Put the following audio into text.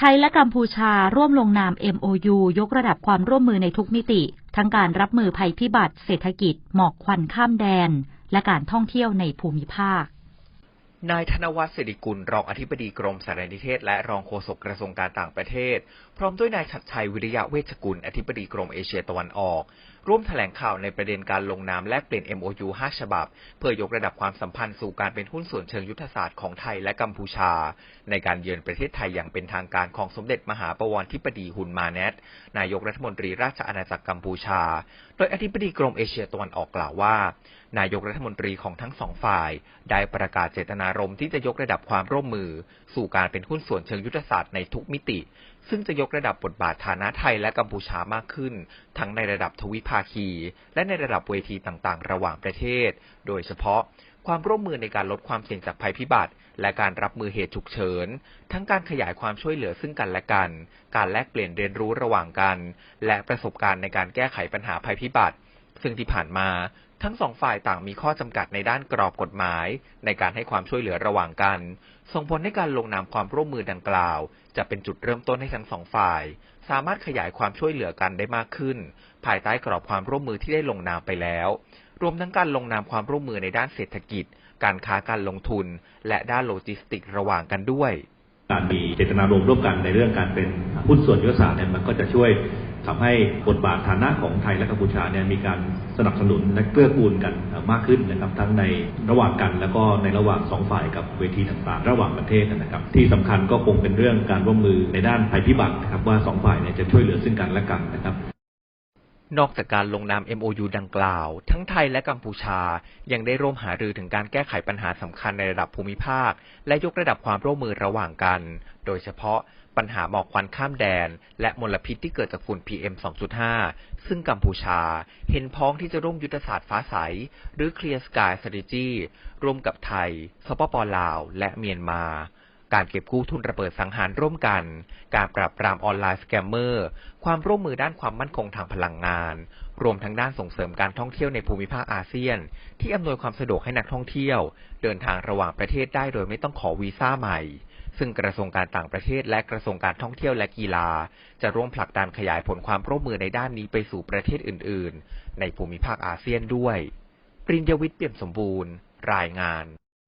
ไทยและกัมพูชาร่วมลงนาม MOU ยกระดับความร่วมมือในทุกมิติ ทั้งการรับมือภัยพิบัติ เศรษฐกิจ หมอกควันข้ามแดน และการท่องเที่ยวในภูมิภาค นายธนวัฒน์สิริกุล รองอธิบดีกรมสารนิเทศ และรองโฆษกกระทรวงการต่างประเทศ พร้อมด้วยนายชัดชัยวิริยะเวชกุล อธิบดีกรมเอเชียตะวันออก ร่วมแถลงข่าวในประเด็นการลงนามแลกเปลี่ยน MOU 5 ฉบับ เพื่อยกระดับความสัมพันธ์สู่การเป็นหุ้นส่วนเชิงยุทธศาสตร์ของไทยและกัมพูชา ในการเยือนประเทศไทยอย่างเป็นทางการของสมเด็จมหาปวรธิบดีฮุนมาเนตนายกรัฐมนตรีราชอาณาจักรกัมพูชา โดยอธิบดีกรมเอเชียตะวันออกกล่าวว่า นายกรัฐมนตรีของทั้งสองฝ่าย ได้ประกาศเจตนาารมณ์ที่จะยกระดับความร่วมมือ สู่การเป็นหุ้นส่วนเชิงยุทธศาสตร์ในทุกมิติ ซึ่งจะยกระดับบทบาทฐานะไทยและกัมพูชามากขึ้น ทั้งในระดับทวิภาคี และในระดับเวทีต่างๆ ระหว่างประเทศ โดยเฉพาะความร่วมมือในการลดความเสี่ยงจากภัยพิบัติ และการรับมือเหตุฉุกเฉิน ทั้งการขยายความช่วยเหลือซึ่งกันและกัน การแลกเปลี่ยนเรียนรู้ระหว่างกัน และประสบการณ์ในการแก้ไขปัญหาภัยพิบัติ ซึ่งที่ผ่านมาทั้งสองฝ่ายต่างมีข้อจำกัดในด้านกรอบกฎหมาย ในการให้ความช่วยเหลือระหว่างกัน ส่งผลให้การลงนามความร่วมมือดังกล่าว จะเป็นจุดเริ่มต้นให้ทั้งสองฝ่าย สามารถขยายความช่วยเหลือกันได้มากขึ้น ภายใต้กรอบความร่วมมือที่ได้ลงนามไปแล้ว รวมทั้งการลงนามความร่วมมือในด้านเศรษฐกิจ การค้าการลงทุน และด้านโลจิสติกส์ระหว่างกันด้วย การมีเจตนารมณ์ร่วมกันในเรื่องการเป็นหุ้นส่วนยุทธศาสตร์เนี่ยมันก็จะช่วย ทำให้บทบาทฐานะของไทยและกัมพูชาเนี่ยมีการสนับสนุนและเกื้อกูลกันมากขึ้นนะครับทั้งในระหว่างกันแล้วก็ในระหว่างสองฝ่ายกับเวทีต่างๆ ระหว่างประเทศนะครับ ที่สำคัญก็คงเป็นเรื่องการร่วมมือในด้านภัยพิบัตินะครับว่าสองฝ่ายเนี่ยจะช่วยเหลือซึ่งกันและกันนะครับ นอกจากการลงนาม MOU ดังกล่าว ทั้งไทยและกัมพูชา ยังได้ร่วมหารือถึงการแก้ไขปัญหาสำคัญในระดับภูมิภาค และยกระดับความร่วมมือระหว่างกัน โดยเฉพาะปัญหาหมอกควันข้ามแดน และมลพิษที่เกิดจากฝุ่น PM 2.5 ซึ่งกัมพูชา เห็นพ้องที่จะร่วมยุทธศาสตร์ฟ้าใส หรือ Clear Sky Strategy ร่วมกับไทย สปปลาว และเมียนมา การเก็บกู้ทุนระเบิดสังหารร่วมกัน การปราบปรามออนไลน์สแกมเมอร์ ความร่วมมือด้านความมั่นคงทางพลังงาน รวมทั้งด้านส่งเสริมการท่องเที่ยวในภูมิภาคอาเซียน ที่อำนวยความสะดวกให้นักท่องเที่ยว เดินทางระหว่างประเทศได้โดยไม่ต้องขอวีซ่าใหม่ ซึ่งกระทรวงการต่างประเทศและกระทรวงการท่องเที่ยวและกีฬา จะร่วมผลักดันขยายผลความร่วมมือในด้านนี้ไปสู่ประเทศอื่น ๆ ในภูมิภาคอาเซียนด้วย ปริญญวิทย์เปี่ยมสมบูรณ์ รายงาน